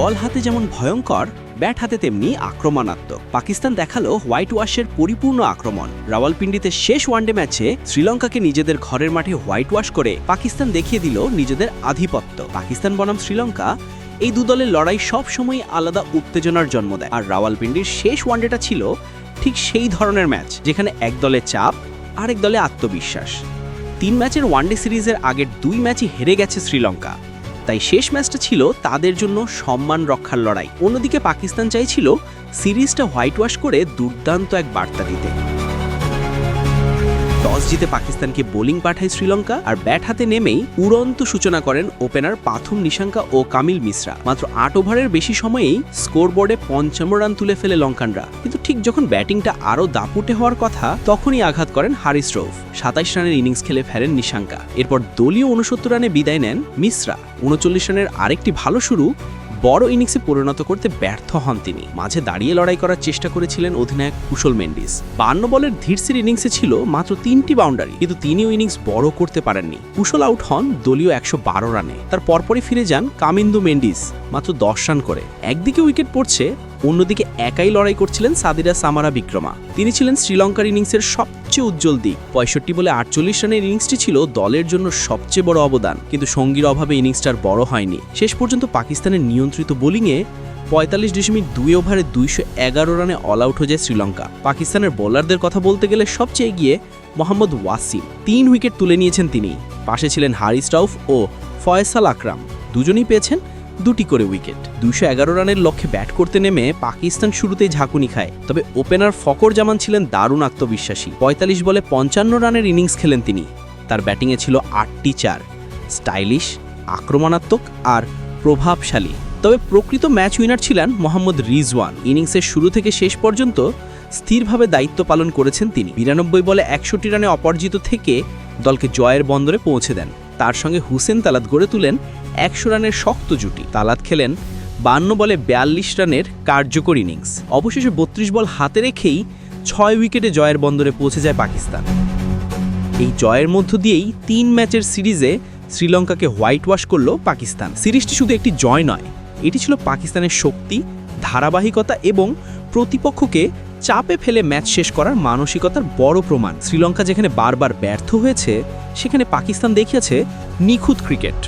বল হাতে যেমন ভয়ঙ্কর, ব্যাট হাতে তেমনি আক্রমণাত্মক। পাকিস্তান দেখাল হোয়াইট ওয়াশের পরিপূর্ণ আক্রমণ। রাওয়ালপিন্ডিতে শেষ ওয়ানডে ম্যাচে শ্রীলঙ্কাকে নিজেদের ঘরের মাঠে হোয়াইট ওয়াশ করে পাকিস্তান দেখিয়ে দিল নিজেদের আধিপত্য। পাকিস্তান বনাম শ্রীলঙ্কা এই দু দলের লড়াই সব সময় আলাদা উত্তেজনার জন্ম দেয়। আর রাওয়ালপিন্ডির শেষ ওয়ানডেটা ছিল ঠিক সেই ধরনের ম্যাচ, যেখানে এক দলে চাপ, আরেক দলে আত্মবিশ্বাস। তিন ম্যাচের ওয়ানডে সিরিজের আগের দুই ম্যাচই হেরে গেছে শ্রীলঙ্কা। তাই শেষ ম্যাচটা ছিল তাদের জন্য সম্মান রক্ষার লড়াই। অন্যদিকে পাকিস্তান চাইছিল সিরিজটা হোয়াইট ওয়াশ করে দুর্দান্ত এক বার্তা দিতে। জিতে পাকিস্তানকে বোলিং পাঠায় শ্রীলঙ্কা আর ব্যাট হাতে নেমেই উড়ন্ত সূচনা করেন ওপেনার পাথুম নিশাঙ্কা ও কামিল মিশ্রা। মাত্র আট ওভারের বেশি সময়েই স্কোরবোর্ডে পঞ্চান্ন রান তুলে ফেলে লঙ্কানরা। কিন্তু ঠিক যখন ব্যাটিংটা আরও দাপুটে হওয়ার কথা, তখনই আঘাত করেন হারিস রৌফ। সাতাইশ রানের ইনিংস খেলে ফেরেন নিশাঙ্কা। এরপর দলীয় উনসত্তর রানে বিদায় নেন মিশ্রা। উনচল্লিশ রানের আরেকটি ভালো শুরু বড় ইনিংসে পরিণত করতে ব্যর্থ হন তিনি। মাঝে দাঁড়িয়ে লড়াই করার চেষ্টা করেছিলেন অধিনায়ক কুশল মেন্ডিস। বান্ন বলের ধীরসির ইনিংসে ছিল মাত্র তিনটি বাউন্ডারি, কিন্তু তিনিও ইনিংস বড় করতে পারেননি। কুশল আউট হন দলীয় একশো বারো রানে। তার পরপরই ফিরে যান কামিন্দু মেন্ডিস, মাত্র দশ রান করে। একদিকে উইকেট পড়ছে অন্যদিকে একাই লড়াই করছিলেন সাদিরা সামারা বিক্রমা। তিনি ছিলেন শ্রীলঙ্কার ইনিংসের সবচেয়ে উজ্জ্বল দিক। পঁয়ষট্টি বলে আটচল্লিশ রানের ইনিংসটি ছিল দলের জন্য সবচেয়ে বড় অবদান। কিন্তু সঙ্গীর অভাবে ইনিংসটার বড় হয়নি। শেষ পর্যন্ত পাকিস্তানের নিয়ন্ত্রিত বোলিংয়ে পঁয়তাল্লিশ দশমিক দুই ওভারে দুইশো এগারো রানে অল আউট হয়ে যায় শ্রীলঙ্কা। পাকিস্তানের বোলারদের কথা বলতে গেলে সবচেয়ে এগিয়ে মোহাম্মদ ওয়াসিম। তিন উইকেট তুলে নিয়েছেন তিনি। পাশে ছিলেন হারিস রাউফ ও ফয়সাল আকরাম। দুজনই পেয়েছেন দুটি করে উইকেট। এগারো রানের লক্ষ্যে ব্যাট করতে নেমে পাকিস্তান শুরুতেই ঝাঁকুনি খায়। তবে ওপেনার ফকর জামান ছিলেন দারুণ আত্মবিশ্বাসী। পঁয়তাল্লিশ বলে পঞ্চান্ন রানের ইনিংস খেলেন তিনি। তার ব্যাটিংয়ে ছিল আটটি চার। স্টাইলিশ, আক্রমণাত্মক আর প্রভাবশালী। তবে প্রকৃত ম্যাচ উইনার ছিলেন মোহাম্মদ রিজওয়ান। ইনিংসের শুরু থেকে শেষ পর্যন্ত স্থিরভাবে দায়িত্ব পালন করেছেন তিনি। বিরানব্বই বলে একষট্টি রানে অপরাজিত থেকে দলকে জয়ের বন্দরে পৌঁছে দেন। তার সঙ্গে হুসেন তালাত গড়ে তুলেন একশো রানের শক্ত জুটি। তালাত খেলেন বান্ন বলে বিয়াল্লিশ রানের কার্যকর ইনিংস। অবশেষে বত্রিশ বল হাতে রেখেই ছয় উইকেটে জয়ের বন্দরে পৌঁছে যায় পাকিস্তান। এই জয়ের মধ্য দিয়েই তিন ম্যাচের সিরিজে শ্রীলঙ্কাকে হোয়াইট ওয়াশ করল পাকিস্তান। সিরিজটি শুধু একটি জয় নয়, এটি ছিল পাকিস্তানের শক্তি, ধারাবাহিকতা এবং প্রতিপক্ষকে চাপে ফেলে ম্যাচ শেষ করার মানসিকতার বড় প্রমাণ। শ্রীলঙ্কা যেখানে বারবার ব্যর্থ হয়েছে, সেখানে পাকিস্তান দেখিয়েছে নিখুঁত ক্রিকেট।